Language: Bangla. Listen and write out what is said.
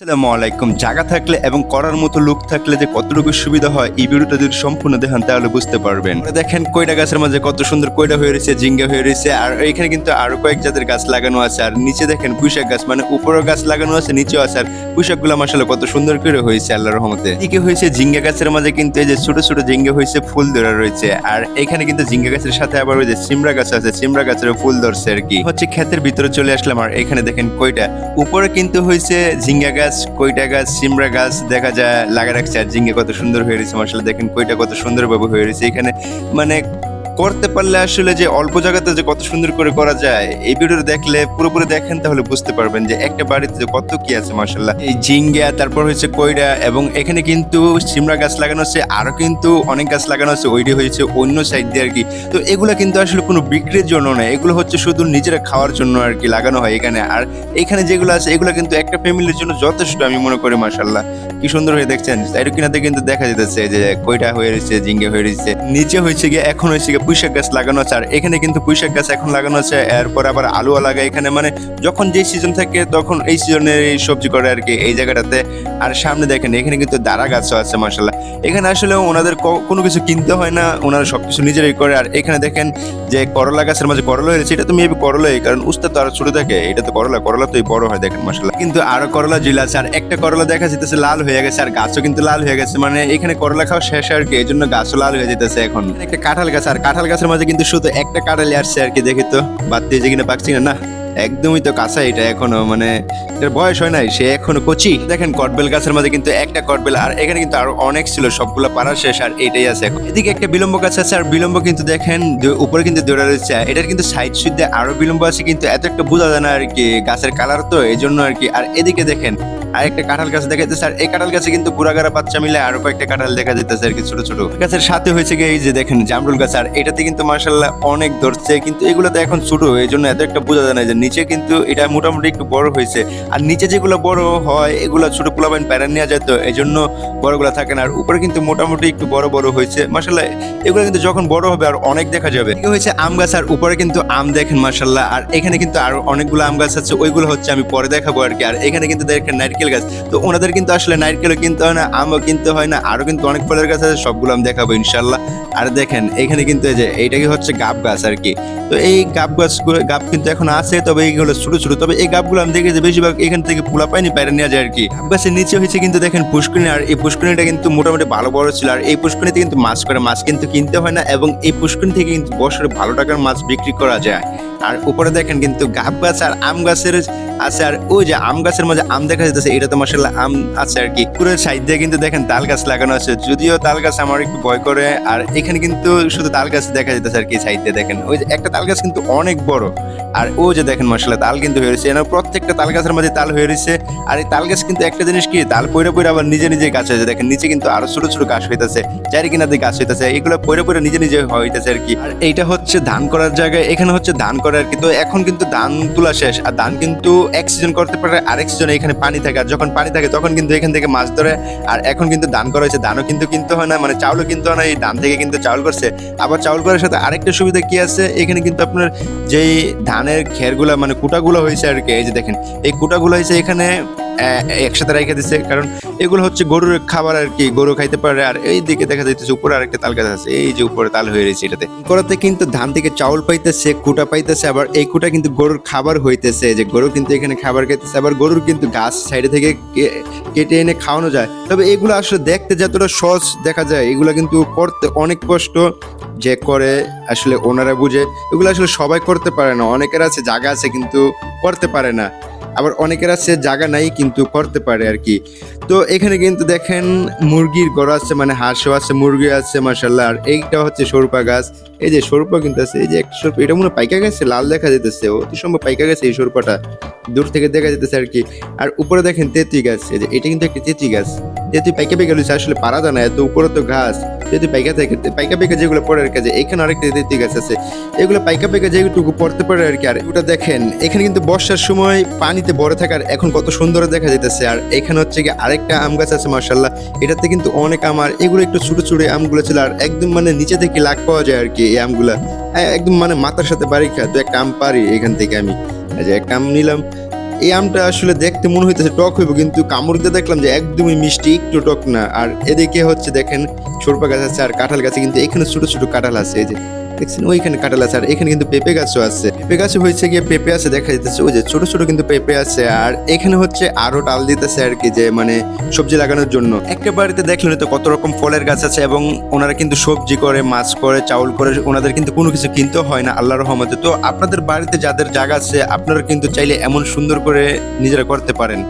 আসসালামু আলাইকুম। জায়গা থাকলে এবং করার মতো লোক থাকলে যে কতটুকু সুবিধা হয়, এই ভিডিওটা যদি সম্পূর্ণ দেখেন, তাহলে বুঝতে পারবেন। দেখেন কয়টা গাছের মাঝে কত সুন্দর কয়টা হয়ে রয়েছে জিঙ্গা হয়ে রয়েছে, আর এখানে কিন্তু আরও কয়েক জাতের গাছ লাগানো আছে। আর নিচে দেখেন পুঁইশাক গাছ মানে উপরেও গাছ লাগানো আছে, নিচেও আছে। আর পুঁইশাকগুলো মাসালে কত সুন্দর করে হয়েছে, আল্লাহর রহমতে। এদিকে হয়েছে জিঙ্গা গাছের মাঝে কিন্তু এই যে ছোট ছোট জিঙ্গা হয়েছে, ফুল ধরা রয়েছে। আর এখানে কিন্তু জিঙ্গা গাছের সাথে আবার ওই যে সিমরা গাছ আছে সিমরা গাছের ফুল ধরছে আর কি। হচ্ছে ক্ষেতের ভিতরে চলে আসলাম, আর এখানে দেখেন কয়টা। উপরে কিন্তু হয়েছে ঝিঙ্গা গাছ কয়টা গাছ, সিমরা গাছ দেখা যায় লাগা রাখছে জিঙ্গে কত সুন্দর হয়ে রয়েছে মশলা দেখেন কইটা কত সুন্দরভাবে হয়ে রয়েছে। এখানে মানে করতে পারলে আসলে যে অল্প জায়গাতে যে কত সুন্দর করে করা যায়, এই ভিডিওটা দেখলে পুরোপুরি দেখেন তাহলে বুঝতে পারবেন যে একটা বাড়িতে যে কত কি আছে মাসাল্লাহ এই জিঙ্গা তারপর হচ্ছে কইরা এবং এখানে কিন্তু সিমরা গাছ লাগানো আছে, আরও কিন্তু অনেক গাছ লাগানো আছে, ওইটি হয়েছে অন্য সাইড দিয়ে আর কি তো এগুলো কিন্তু আসলে কোনো বিক্রির জন্য নয়, এগুলো হচ্ছে শুধু নিজেরা খাওয়ার জন্য আর কি লাগানো হয় এখানে। আর এখানে যেগুলো আছে, এগুলো কিন্তু একটা ফ্যামিলির জন্য যথেষ্ট আমি মনে করি মাসাল্লাহ কি সুন্দর হয়ে দেখছেন? সাইড কিনাতে কিন্তু দেখা যেতেছে যে কইটা হয়ে রয়েছে, জিঙ্গে হয়ে রয়েছে। নিচে হয়েছে গিয়ে, এখন হয়েছে গিয়ে পুঁইশাক গাছ লাগানো আছে। আর এখানে কিন্তু পুঁইশাক গাছ এখন লাগানো আছে, এরপর আবার আলুয়া লাগায় এখানে। মানে যখন যে সিজন থাকে, তখন এই সিজনের এই সবজি করে আর কি এই জায়গাটাতে। আর সামনে দেখেন, এখানে কিন্তু দাঁড়া গাছও আছে মাসাল্লাহ এখানে আসলে ওনাদের কোনো কিছু কিনতে হয় না, ওনারা সবকিছু নিজেরাই করে। আর এখানে দেখেন যে করলা গাছের মাঝে করলা হয়েছে এটা তো মেবি করলাই, কারণ উস্তা তো আরও ছোট থাকে, এটা তো করলা করলা তো বড় হয়, দেখেন মাসাল্লাহ কিন্তু আরও করলা জিলা আছে, আর একটা করলা দেখা যেতেছে লাল হয়ে গেছে আর গাছও কিন্তু লাল হয়ে গেছে। মানে এখানে করলা খাওয়া শেষ আর কি এই জন্য গাছও লাল হয়ে যেতেছে এখন। একটা কাঁঠাল গাছ, আর কাঁঠাল গাছের মাঝে কিন্তু শুধু একটা কাঁঠালি আসছে আর কি, দেখি তো। বাদ দিয়ে যে কিনা পাকছি না না? একদমই তো কাঁচা এটা এখনও মানে এর বয়স হয় নাই, সে এখনও কচি। দেখেন কটবেল গাছের মধ্যে কিন্তু একটা কটবেল, আর এখানে কিন্তু আরও অনেক ছিল, সবগুলো পাড়া শেষ, আর এটাই আছে এখন। এদিকে একটা বিলম্ব গাছ আছে, আর বিলম্ব কিন্তু দেখেন উপরে কিন্তু দৌড়া রয়েছে এটার কিন্তু সাইড সুদ্ধে আরও বিলম্ব আছে, কিন্তু এত একটা বোঝা যায় না আর কি গাছের কালার তো এই জন্য আর কি। আর এদিকে দেখেন আর একটা কাঁঠাল গাছ দেখা যাচ্ছে আর এই কাঁঠাল গাছে কিন্তু গুড়াগাড়া বাচ্চা মিলে আরও কয়েকটা কাঁঠাল দেখা যেতেছে আর কি, ছোট ছোট। গাছের সাথে হয়েছে গিয়ে এই যে দেখেন, জামরুল গাছ, আর এটাতে কিন্তু মার্শাল্লাহ অনেক ধরছে, কিন্তু এগুলো তো এখন ছোট এই জন্য এত একটা বোঝা যায় না যে নিচে কিন্তু এটা মোটামুটি একটু বড় হয়েছে। আর নিচে যেগুলো বড় হয়, এগুলো ছোট পোলাবাইন প্যারা নেওয়া যায় তো এই জন্য বড়গুলো থাকে না। আর উপরে কিন্তু মোটামুটি একটু বড় বড় হয়েছে। মার্শাল্লাহ এগুলো কিন্তু যখন বড় হবে আর অনেক দেখা যাবে। এদিকে হয়েছে আম গাছ আর উপরে কিন্তু আম দেখেন মার্শাল্লাহ আর এখানে কিন্তু আরও অনেকগুলো আম গাছ আছে, ওইগুলো হচ্ছে আমি পরে দেখাবো আর কি আর এখানে কিন্তু দেখেন নারকেল গাছ। তো ওনাদের কিন্তু আসলে নারকেলও কিনতে হয় না, আমও কিনতে হয় না আরও কিন্তু অনেক ফলের গাছ আছে, সবগুলো আমি দেখাবো ইনশাল্লাহ আর দেখেন, এখানে কিন্তু এই যে এইটাকে হচ্ছে গাব গাছ আর কি তো এই গাব গাছগুলো, গাব কিন্তু এখন আছে তবে এইগুলো ছোট ছোট, তবে এই গাবগুলো আমি দেখেছি বেশিরভাগ এখান থেকে পোলা পাইনি বাইরে নেওয়া যায় আর কি। গাছের নিচে হয়েছে কিন্তু দেখেন পুষ্করিণী, আর এই পুষ্করিণীটা কিন্তু মোটামুটি ভালো বড় ছিল, আর এই পুষ্করিণীতে কিন্তু মাছ করে মাছ কিন্তু কিনতে হয় না, এবং এই পুষ্করিণী থেকে কিন্তু বছরে ভালো টাকার মাছ বিক্রি করা যায়। আর উপরে দেখেন কিন্তু গাব গাছ আর আম গাছের আছে, আর ওই যে আম গাছের মধ্যে আম দেখা যাচ্ছে এটা তো মাসাল্লাহ আম আছে আর কি। পুরো সাইড দিয়ে কিন্তু দেখেন তাল গাছ লাগানো আছে, যদিও তাল গাছ আমার একটু ভয় করে, আর এখানে কিন্তু শুধু তাল গাছ দেখা যেতেছে আর কি সাইড দিয়ে দেখেন। ওই যে একটা তাল গাছ কিন্তু অনেক বড়, আর ও যে দেখেন মাসাল্লাহ তাল কিন্তু হয়ে রয়েছে। প্রত্যেকটা তাল গাছের মধ্যে তাল হয়ে রয়েছে, আর এই তাল গাছ কিন্তু একটা জিনিস কি, তাল পয়রা পয়রা আবার নিজে নিজে গাছ হয়েছে দেখেন নিচে কিন্তু আরও ছোট ছোট গাছ হইতেছে, চারি কিনাতে গাছ হইতেছে, এগুলো পয়রা পয়রা নিজে নিজে হইতেছে আর কি। আর এইটা হচ্ছে ধান করার জায়গায় এখানে হচ্ছে ধান করার আর কিন্তু এখন কিন্তু ধান তোলা শেষ। আর ধান কিন্তু এক সিজন করতে পারে আর এক সিজনে এখানে পানি থাকে। আর যখন পানি থাকে, তখন কিন্তু এখান থেকে মাছ ধরে। আর এখন কিন্তু ধান করা হয়েছে। ধানও কিন্তু কিনতে হয় না মানে চাউলও কিনতে হয় না। এই ধান থেকে কিন্তু চাউল করছে। আবার চাউল করার সাথে আরেকটা সুবিধা কি আছে? এখানে কিন্তু আপনার যেই ধানের খেরগুলা মানে কুটাগুলো হয়েছে আর কি, এই যে দেখেন। এই কুটাগুলো হয়েছে এখানে একসাথে রেখে দিচ্ছে কারণ এগুলো হচ্ছে গরুর খাবার আর কি, গরু খাইতে পারে, আর এই দিকে দেখা যাইতেছে উপরে আরেকটা তাল গাছ আছে, এই যে উপরে তাল হয়ে রয়েছে এটাতে। করাতে কিন্তু ধান থেকে চাউল পাইতেছে কুটা পাইতেছে, আবার এই কুটা কিন্তু গরুর খাবার হইতেছে, যে গরু কিন্তু এখানে খাবার খেতেছে আবার গরুর কিন্তু গাছ সাইডে থেকে কেটে এনে খাওয়ানো যায়। তবে এগুলো আসলে দেখতে যতটা সহজ দেখা যায়, এগুলো কিন্তু করতে অনেক কষ্ট যে করে আসলে ওনারা বুঝে। এগুলো আসলে সবাই করতে পারে না, অনেকের আছে, জায়গা আছে, কিন্তু করতে পারে না। আবার অনেকের আছে, জায়গা নাই কিন্তু করতে পারে আর কি। তো এখানে কিন্তু দেখেন মুরগির ঘর আছে মানে হাঁসও আছে, মুরগি আছে মাসাল্লাহ আর এইটা হচ্ছে সরুপা গাছ। এই যে সরুপা কিন্তু আছে, এই যে একটা সরুপা, এটা মনে পাইকা গেছে লাল দেখা যেতেছে অতি সম্ভব পাইকা গেছে এই সরুপাটা দূর থেকে দেখা যেতেছে আর কি। আর উপরে দেখেন তেঁতি গাছ, এই যে এটা কিন্তু একটা তেঁতি গাছ। তেঁতুই পাইকা পেকে গেছে আসলে পারা যায় না এত উপরে তো ঘাস। তেঁতুই পাইকা থাকে পাইকা পেকে যেগুলো পড়ে আর কাজে এখানে আরেকটা তেঁতুই গাছ আছে এগুলো পাইকা পেকে যেটুকু পড়তে পারে আর কি আর ওটা দেখেন এখানে কিন্তু বর্ষার সময় পানিতে বড় থাকার এখন কত সুন্দর দেখা যেতেছে আর এখানে হচ্ছে কি আরেকটা আম গাছ আছে মার্শাল্লাহ এটাতে কিন্তু অনেক আম আর এগুলো একটু ছোট ছোট আমগুলো ছিল আর একদম মানে নিচে থেকে লাগ পাওয়া যায় আর কি এই আমগুলা। হ্যাঁ, একদম মানে মাথার সাথে বাড়ি খা তো একটা আম পারি এখান থেকে আমি। যে একটা আম নিলাম এই আমটা আসলে দেখতে মনে হইতেছে টক হইব, কিন্তু কামড়িতে দেখলাম যে একদমই মিষ্টি, একটু টক না। আর এদিকে হচ্ছে দেখেন, সরপা গাছ আছে আর কাঁঠাল গাছে, কিন্তু এখানে ছোট ছোট কাঁঠাল আছে, এই যে দেখছেন? ওইখানে কাঁঠাল আছে, আর এখানে কিন্তু পেঁপে গাছও আছে। পেঁপে গাছে হয়েছে গিয়ে পেঁপে আছে দেখা যাচ্ছে ওই যে ছোট ছোট কিন্তু পেঁপে আছে, আর এখানে হচ্ছে আরও ডাল দিতেছে আর কি, যে মানে সবজি লাগানোর জন্য। একটা বাড়িতে দেখলেন তো কত রকম ফলের গাছ আছে, এবং ওনারা কিন্তু সবজি করে, মাছ করে, চাউল করে, ওনাদের কিন্তু কোনো কিছু কিনতে হয় না, আল্লাহর রহমতে। তো আপনাদের বাড়িতে যাদের জায়গা আছে, আপনারা কিন্তু চাইলে এমন সুন্দর করে নিজেরা করতে পারেন।